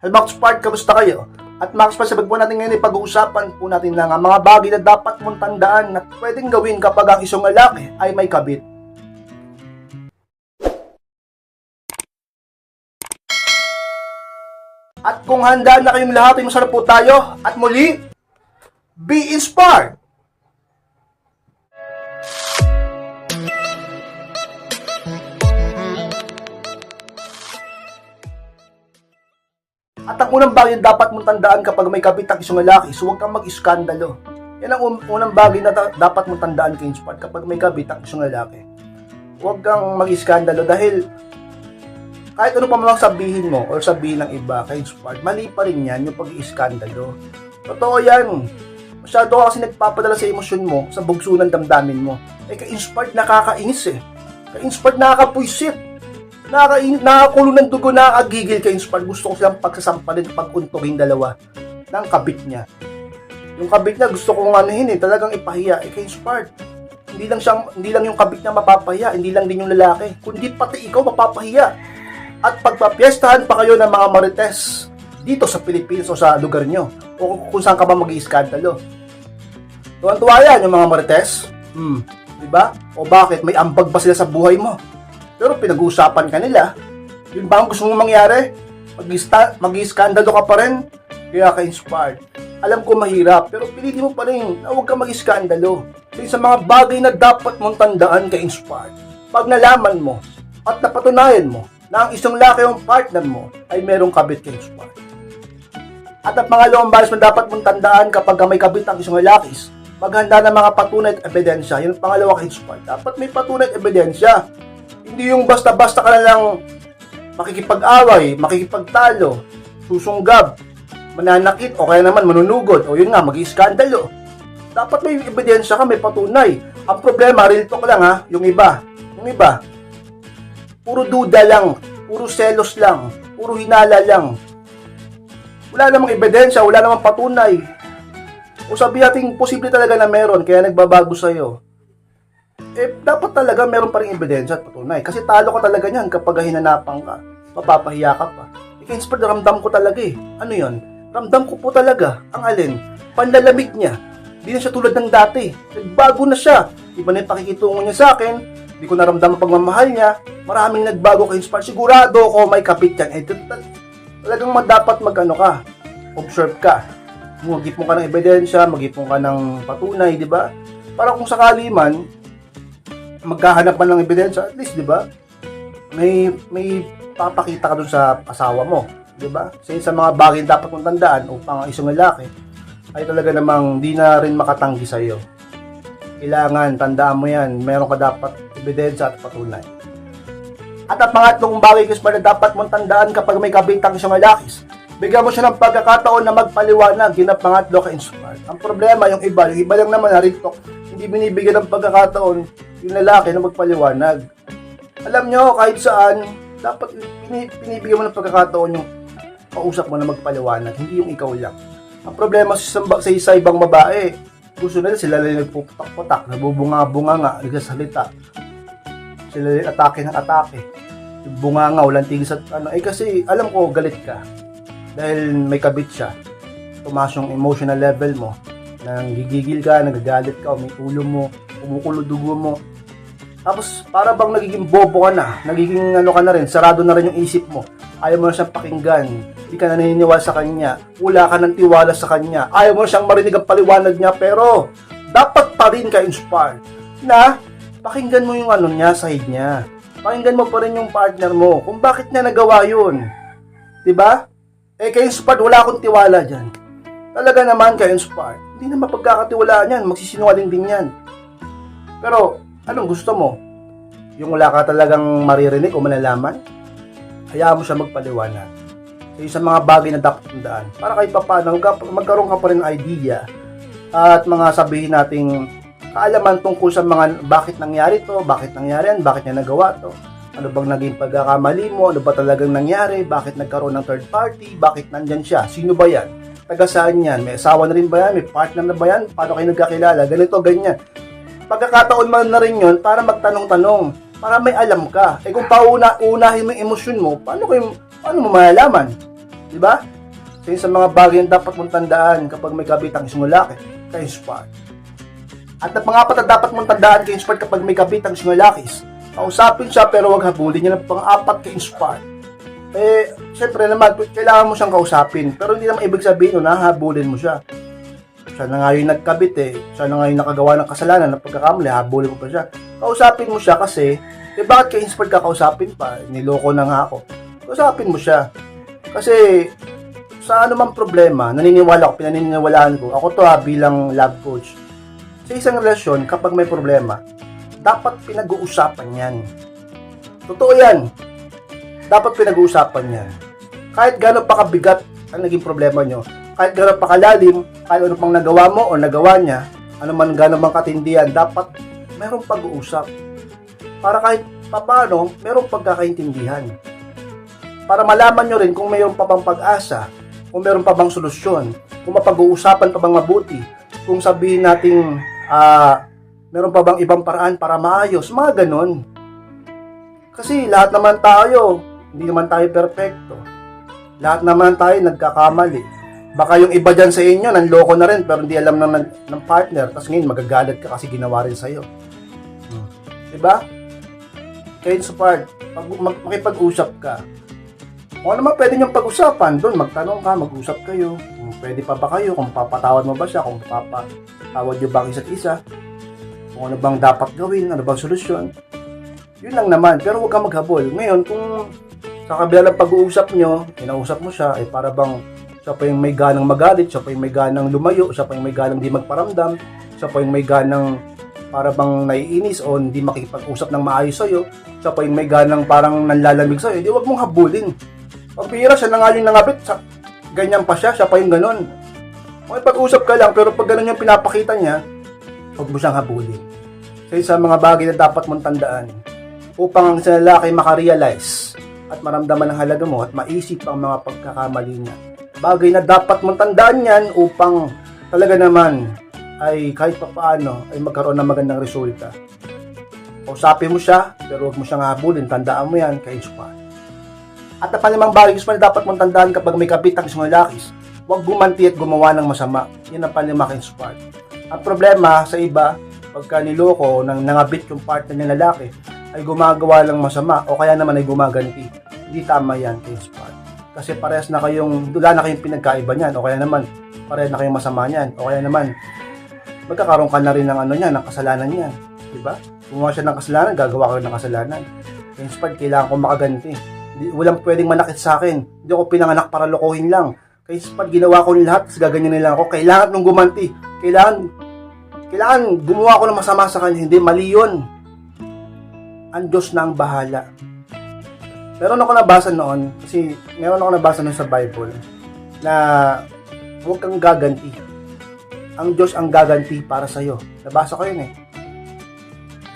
Helmax Park, kamusta kayo? At Max Pasabag po natin ngayon ay pag-uusapan po natin lang ang mga bagay na dapat mong tandaan na pwedeng gawin kapag ang isang lalaki ay may kabit. At kung handa na kayong lahat, ay masarap po tayo. At muli, be inspired! At ang unang bagay na dapat mong tandaan kapag may kabit ang isang lalaki is huwag kang mag-iskandalo. Yan ang un- unang bagay na dapat mong tandaan kay Inspire kapag may kabit ang isang lalaki. Huwag kang mag-iskandalo dahil kahit ano pa man sabihin mo or sabihin ng iba kay Inspire, mali pa rin yan yung pag-iskandalo. Totoo yan. Masyado ka kasi nagpapadala sa emosyon mo, sa bugso ng damdamin mo. Eh, kay Inspired nakakainis eh. Kay Inspired nakakapuisit nakaka nakakulo ng dugo, nakakagigil kay Inspired. Gusto ko silang pagsasampalin, pagkuntugin dalawa ng kabit niya. Yung kabit niya gusto kong anuhin eh, talagang ipahiya. Eh, kay Inspired, hindi lang siyang, hindi lang yung kabit niya mapapahiya, hindi lang din yung lalaki, kundi pati ikaw mapapahiya. At pagpapiestahan pa kayo ng mga marites dito sa Pilipinas o sa lugar nyo o kung saan ka ba mag iiskandalo Tuwan-tuwa yan yung mga marites. Hmm, di ba? O bakit? May ambag ba sila sa buhay mo? Pero pinag-uusapan ka nila. Yun ba ang gusto mong mangyari? Mag-iskandalo ka pa rin? Kaya ka inspired. Alam ko mahirap, pero pilitin mo pa rin na huwag ka mag-iskandalo. Sa mga bagay na dapat mong tandaan ka inspired. Pag nalaman mo at napatunayan mo na ang isang laki o partner mo ay merong kabit ka inspired. At ang pangalawang balas na dapat mong tandaan kapag may kabit ang isang lalakis, maghanda ng mga patunay at ebidensya. Yun ang pangalawa kay Inspire. Dapat may patunay at ebidensya. Hindi yung basta-basta ka na lang makikipag-away, makikipagtalo, susunggab, mananakit, o kaya naman manunugod, o yun nga, mag-iskandalo. Dapat may ebidensya ka, may patunay. Ang problema, real talk lang ha, yung iba. Yung iba, puro duda lang, puro selos lang, puro hinala lang. Wala namang ebidensya, wala namang patunay. O sabi natin, posible talaga na meron, kaya nagbabago sa'yo. Eh, dapat talaga meron pa rin ebidensya at patunay. Kasi talo ka talaga niyan kapag hinanapan ka. Mapapahiya ka pa. Ika inspired, ramdam ko talaga eh. Ano yon? Ramdam ko po talaga. Ang alin? Panlalamig niya. Di na siya tulad ng dati. Nagbago na siya. Iba na yung pakikitungo niya sa akin. Di ko naramdaman pagmamahal niya. Maraming nagbago kay Inspire. Sigurado ko may kapit yan. Eh, tal- talagang dapat mag-ano ka. Observe ka. Magipon ka ng ebidensya, magipon ka ng patunay, di ba? Para kung sakali man, magkahanap man ng ebidensya, at least, di ba? May, may papakita ka dun sa asawa mo, di ba? Kasi sa mga bagay dapat mong tandaan upang ang isang lalaki ay talaga namang di na rin makatanggi sa iyo. Kailangan, tandaan mo yan, meron ka dapat ebidensya at patunay. At ang pangatlong bagay kasi na dapat mong tandaan kapag may kabitang isang lalakis, bigyan mo siya ng pagkakataon na magpaliwanag, yun ang pangatlo ka inspired. Ang problema, yung iba, yung iba lang naman na hindi binibigyan ng pagkakataon yung lalaki na magpaliwanag. Alam nyo, kahit saan, dapat pini- pinibigyan mo ng pagkakataon yung kausap mo na magpaliwanag, hindi yung ikaw lang. Ang problema sa, sa isa ibang babae, gusto nila sila lang nagpuputak-putak, nabubunga-bunga nga, nagsasalita. Sila lang atake ng atake. Bunga nga, walang tigil sa ano. Eh kasi, alam ko, galit ka. Dahil may kabit siya. Tumaas yung emotional level mo. Nanggigigil ka, nagagalit ka, may ulo mo, kumukulo dugo mo. Tapos, para bang nagiging bobo ka na, nagiging ano ka na rin, sarado na rin yung isip mo. Ayaw mo na siyang pakinggan, hindi ka naniniwala sa kanya, wala ka ng tiwala sa kanya, ayaw mo na siyang marinig ang paliwanag niya, pero dapat pa rin ka inspired na pakinggan mo yung ano niya, side niya. Pakinggan mo pa rin yung partner mo, kung bakit niya nagawa yun. 'Di ba? Eh, kay inspired, wala akong tiwala dyan. Talaga naman kay inspired. Hindi na mapagkakatiwalaan yan, magsisinungaling din yan. Pero, anong gusto mo? Yung wala ka talagang maririnig o malalaman? Hayaan mo siya magpaliwanag. So, sa mga bagay na dapat tandaan. Para kahit pa paano, magka- magkaroon ka pa rin idea at mga sabihin nating kaalaman tungkol sa mga bakit nangyari to, bakit nangyari yan, bakit niya nagawa to, ano bang naging pagkakamali mo, ano ba talagang nangyari, bakit nagkaroon ng third party, bakit nandyan siya, sino ba yan, taga saan yan, may asawa na rin ba yan, may partner na ba yan, paano kayo nagkakilala, ganito, ganyan. Pagkakataon man na rin yun para magtanong-tanong, para may alam ka. Eh kung pauna, unahin mo yung emosyon mo, paano, kayo, paano mo malalaman? Di ba? So, sa mga bagay na dapat mong tandaan kapag may kabit ang isang lalaki, ka-inspire. At ang pangapat na dapat mong tandaan ka-inspire kapag may kabit ang isang lalaki, kausapin siya pero wag habulin niya ng pang-apat ka-inspire. Eh, syempre naman, kailangan mo siyang kausapin. Pero hindi naman ibig sabihin no, nahabulin mo siya. Siya na nga yung nagkabit eh. Siya na nga yung nakagawa ng kasalanan ng pagkakamali, habulin mo pa siya. Kausapin mo siya kasi, eh bakit ka-inspired ka kausapin pa? Niloko na nga ako. Kausapin mo siya. Kasi, sa anumang problema, naniniwala ko, pinaniniwalaan ko, ako to ha, bilang love coach. Sa isang relasyon, kapag may problema, dapat pinag-uusapan yan. Totoo yan. Dapat pinag-uusapan yan. Kahit gano'n pa kabigat ang naging problema nyo, kahit gano'n pa kalalim, kahit ano pang nagawa mo o nagawa niya, ano man gano'n mang katindihan, dapat merong pag-uusap. Para kahit papano, merong pagkakaintindihan. Para malaman nyo rin kung mayroon pa bang pag-asa, kung mayroon pa bang solusyon, kung mapag-uusapan pa bang mabuti, kung sabihin nating ah meron pa bang ibang paraan para maayos, mga ganon. Kasi lahat naman tayo, hindi naman tayo perfecto. Lahat naman tayo nagkakamali. Baka yung iba dyan sa inyo, nanloko na rin, pero hindi alam ng, ng partner, tapos ngayon magagalit ka kasi ginawa rin sa'yo. Hmm. Diba? Kaya sa part, pag, mag, makipag-usap ka, kung ano man pwede niyong pag-usapan, doon magtanong ka, mag-usap kayo, pwede pa ba kayo, kung papatawad mo ba siya, kung papatawad niyo ba isa't isa, kung ano bang dapat gawin, ano bang solusyon. Yun lang naman, pero huwag kang maghabol. Ngayon, kung sa kabila ng pag-uusap nyo, inausap mo siya, ay para bang siya pa yung may ganang magalit, siya pa yung may ganang lumayo, siya pa yung may ganang di magparamdam, siya pa yung may ganang para bang naiinis o hindi makikipag-usap ng maayos sa'yo, siya pa yung may ganang parang nanlalamig sa'yo, hindi huwag mong habulin. Pag siya na nga yung nangabit, sa, ganyan pa siya, siya pa yung ganon. Makipag-usap ka lang, pero pag ganon yung pinapakita niya, huwag mo siyang habulin. Sa mga bagay na dapat mong tandaan, upang ang isang lalaki makarealize at maramdaman ang halaga mo at maisip ang mga pagkakamali niya. Bagay na dapat mong tandaan yan upang talaga naman ay kahit papaano ay magkaroon ng magandang resulta. Kausapin mo siya, pero huwag mo siyang habulin. Tandaan mo yan, kay inspire. At ang palimang bagay gusto na dapat mong tandaan kapag may kabit ang isang lalaki, huwag gumanti at gumawa ng masama. Yan ang palimang kay inspire. Ang problema sa iba, pagka niloko ng nangabit yung partner ng lalaki, ay gumagawa lang masama o kaya naman ay gumaganti. Hindi tama yan, case part. Kasi parehas na kayong, wala na kayong pinagkaiba niyan o kaya naman parehas na kayong masama niyan o kaya naman magkakaroon ka na rin ng ano niyan, ng kasalanan niyan. Di ba? Gumawa siya ng kasalanan, gagawa ka ng kasalanan. Case part, kailangan ko makaganti. Hindi, walang pwedeng manakit sa akin. Hindi ako pinanganak para lokohin lang. Case part, ginawa ko lahat, gaganyan nila ako. Kailangan nung gumanti. Kailangan, kailangan gumawa ko ng masama sa kanya. Hindi, mali yun ang Diyos na ang bahala. Meron ako nabasa noon, kasi meron ako nabasa noon sa Bible, na huwag kang gaganti. Ang Diyos ang gaganti para sa iyo. Nabasa ko yun eh.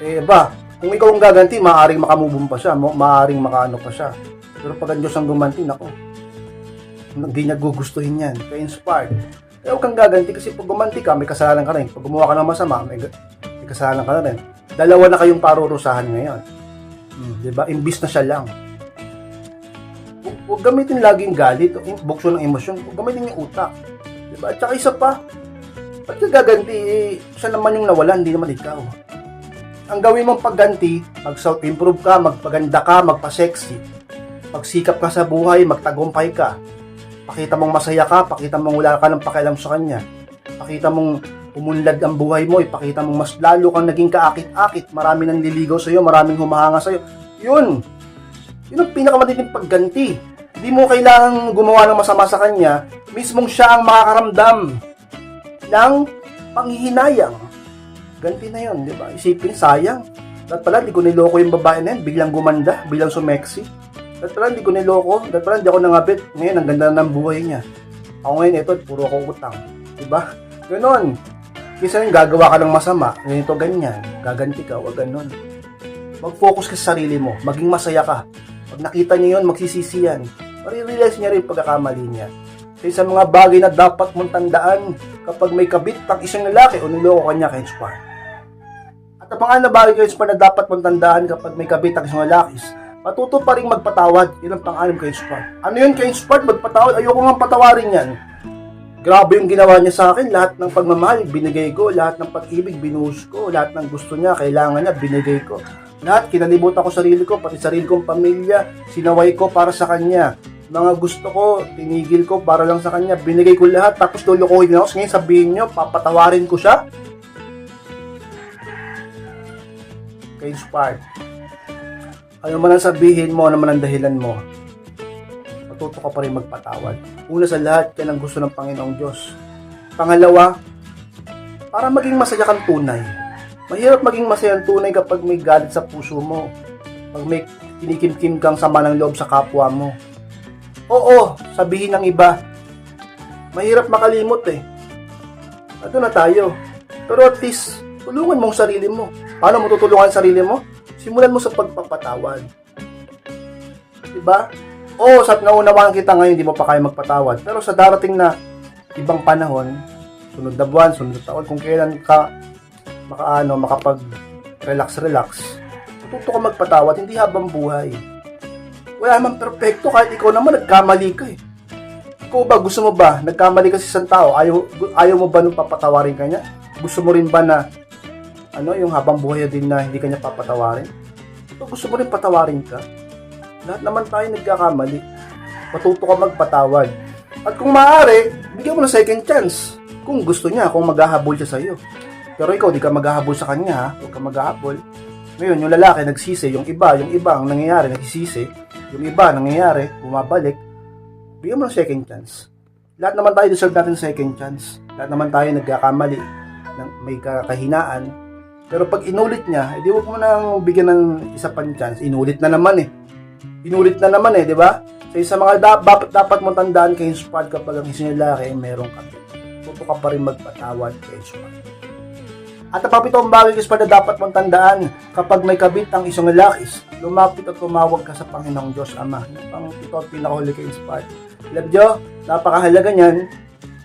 Eh ba, kung ikaw ang gaganti, maaaring makamubong pa siya, ma- maaaring makaano pa siya. Pero pag ang Diyos ang gumanti, nako, hindi niya gugustuhin yan. Kaya inspired. Eh kang gaganti kasi pag gumanti ka, may kasalanan ka rin. Pag gumawa ka ng masama, may, may kasalanan ka na rin dalawa na kayong parurusahan ngayon. Hmm, 'Di ba? Imbis na siya lang. Hu- Huwag gamitin laging galit bukso ng emosyon. Huwag gamitin yung utak. 'Di ba? At saka isa pa, ba't ka gaganti? Eh, siya naman yung nawalan, hindi naman ikaw. Ang gawin mong pagganti, mag-self-improve ka, magpaganda ka, magpa-sexy. Pagsikap ka sa buhay, magtagumpay ka. Pakita mong masaya ka, pakita mong wala ka ng pakialam sa kanya. Pakita mong umunlad ang buhay mo, ipakita mong mas lalo kang naging kaakit-akit, marami nang liligaw sa'yo, maraming humahanga sa'yo. Yun! Yun ang pinakamatinding pagganti. Hindi mo kailangan gumawa ng masama sa kanya, mismong siya ang makakaramdam ng panghihinayang. Ganti na yun, di ba? Isipin, sayang. Dapat pala, di ko niloko yung babae na yun, biglang gumanda, biglang sumeksi. Dapat pala, di ko niloko, dapat pala, di ako nangabit. Ngayon, ang ganda ng buhay niya. Ako ngayon, ito, puro akong utang. Di ba? Ganon. Kisa yung gagawa ka ng masama, ganito ganyan, gaganti ka, wag ganon. Mag-focus ka sa sarili mo, maging masaya ka. Pag nakita niya yun, magsisisi yan. Marirealize niya rin pagkakamali niya. Kaya sa mga bagay na dapat mong tandaan kapag may kabit ang isang lalaki o niloko kanya kay Inspire. At ang pangalan na bagay kay Inspire na dapat mong tandaan kapag may kabit ang isang lalaki, Matuto pa rin magpatawad. Yun ang pang-anim kay Spart. Ano yun kay Spart? Magpatawad. Ayoko nga patawarin yan. Grabe yung ginawa niya sa akin. Lahat ng pagmamahal, binigay ko. Lahat ng pag-ibig, binuhos ko. Lahat ng gusto niya, kailangan niya, binigay ko. Lahat, kinalimutan ko sarili ko, pati sarili kong pamilya. Sinaway ko para sa kanya. Mga gusto ko, tinigil ko para lang sa kanya. Binigay ko lahat, tapos lulukuhin niya ako. Ngayon sabihin niyo, papatawarin ko siya. Kay Inspired. Ano man ang sabihin mo, ano man ang dahilan mo, matuto ka pa rin magpatawad. Una sa lahat, yan ang gusto ng Panginoong Diyos. Pangalawa, para maging masaya kang tunay. Mahirap maging masaya ang tunay kapag may galit sa puso mo. Pag may kinikimkim kang sama ng loob sa kapwa mo. Oo, sabihin ng iba, mahirap makalimot eh. Ito na tayo. Pero at least, tulungan mo ang sarili mo. Paano mo tutulungan sarili mo? Simulan mo sa pagpapatawad. Diba? Oo, sa naunawaan kita ngayon, di mo pa kaya magpatawad. Pero sa darating na ibang panahon, sunod na buwan, sunod na taon, kung kailan ka makaano, makapag relax relax, matuto ka magpatawad, hindi habang buhay. Wala naman perfecto kahit ikaw naman nagkamali ka eh. Ikaw ba, gusto mo ba, nagkamali ka sa isang tao, ayaw, ayaw mo ba nung papatawarin ka niya? Gusto mo rin ba na, ano, yung habang buhay din na hindi ka niya papatawarin? O gusto mo rin patawarin ka? Lahat naman tayo nagkakamali. Matuto ka magpatawad. At kung maaari, bigyan mo ng second chance. Kung gusto niya, kung maghahabol siya sa'yo. Pero ikaw, di ka maghahabol sa kanya, ha? Huwag ka maghahabol. Ngayon, yung lalaki nagsisi, yung iba, yung iba ang nangyayari, nagsisisi, yung iba nangyayari, bumabalik, bigyan mo ng second chance. Lahat naman tayo deserve natin second chance. Lahat naman tayo nagkakamali, may kakahinaan. Pero pag inulit niya, edi wag mo nang bigyan ng isa pang chance. Inulit na naman eh. Inulit na naman eh, di ba? So, isa mga dapat, dapat mo tandaan kay squad kapag ang isang lalaki ay merong kabit. Tuto ka pa rin magpatawad kay squad. At ang papitong bagay is na dapat mong tandaan kapag may kabit ang isang lalaki, lumapit at tumawag ka sa Panginoong Diyos Ama. Pang ito ang pinakahuli kay Inspired. Alam nyo, napakahalaga niyan.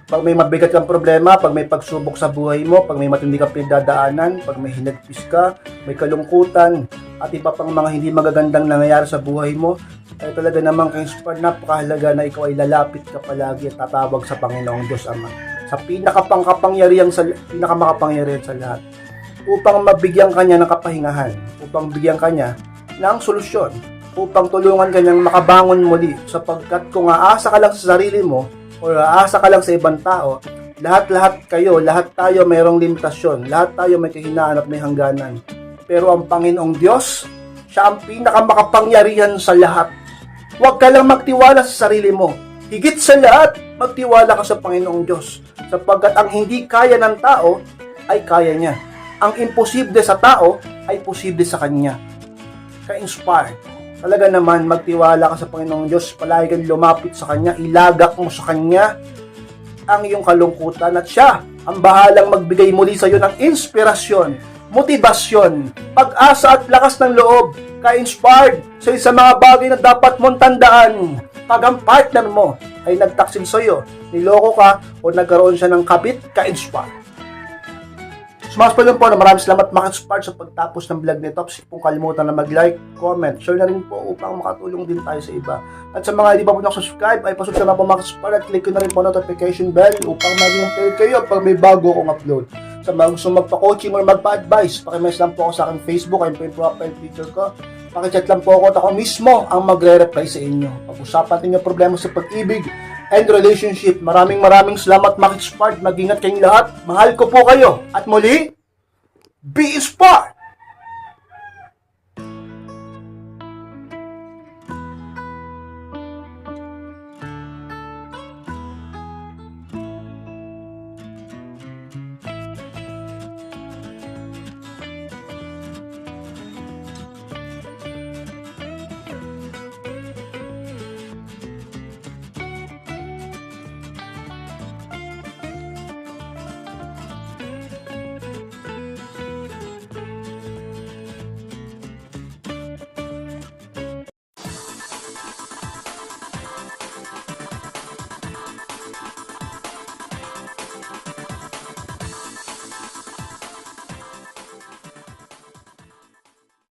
Pag may mabigat kang problema, pag may pagsubok sa buhay mo, pag may matindi kang pinagdadaanan, pag may hinagpis ka, may kalungkutan, at iba pang mga hindi magagandang nangyayari sa buhay mo, ay talaga namang kay Inspired, napakahalaga na ikaw ay lalapit ka palagi at tatawag sa Panginoong Diyos Ama. Sa pinakapangkapangyarihan sa pinakamakapangyarihan sa lahat upang mabigyan kanya ng kapahingahan, upang bigyan kanya ng solusyon, upang tulungan kanyang makabangon muli sapagkat kung aasa ka lang sa sarili mo o aasa ka lang sa ibang tao, lahat-lahat kayo, lahat tayo mayroong limitasyon, lahat tayo may kahinaan at may hangganan. Pero ang Panginoong Diyos, siya ang pinakamakapangyarihan sa lahat. Huwag ka lang magtiwala sa sarili mo. Higit sa lahat, magtiwala ka sa Panginoong Diyos sapagkat ang hindi kaya ng tao ay kaya niya. Ang imposible sa tao ay posible sa Kanya. Ka-inspired. Talaga naman, magtiwala ka sa Panginoong Diyos, palagi kang lumapit sa Kanya, ilagak mo sa Kanya ang iyong kalungkutan. At siya ang bahalang magbigay muli sa iyo ng inspirasyon, motibasyon, pag-asa at lakas ng loob, ka-inspired sa isa mga bagay na dapat mong tandaan. Pag ang partner mo ay nagtaksil sa iyo, niloko ka o nagkaroon siya ng kabit, ka-inspire. Smash pa lang po na maraming salamat mga inspired sa pagtapos ng vlog nito. Kasi kung kalimutan na mag-like, comment, share na rin po upang makatulong din tayo sa iba. At sa mga hindi pa po nakasubscribe, ay pasubscribe na po mga inspired at click ko na rin po notification bell upang maging updated kayo pag may bago akong upload. Sa mga gusto magpa-coaching or magpa-advise, pakimess lang po ako sa aking Facebook, ayun po yung profile picture ko. Pakichat lang po ako at ako mismo ang magre-reply sa inyo. Pag-usapan ninyo problema sa pag-ibig and relationship. Maraming maraming salamat Max Smart. Mag-ingat kayong lahat. Mahal ko po kayo. At muli, be smart!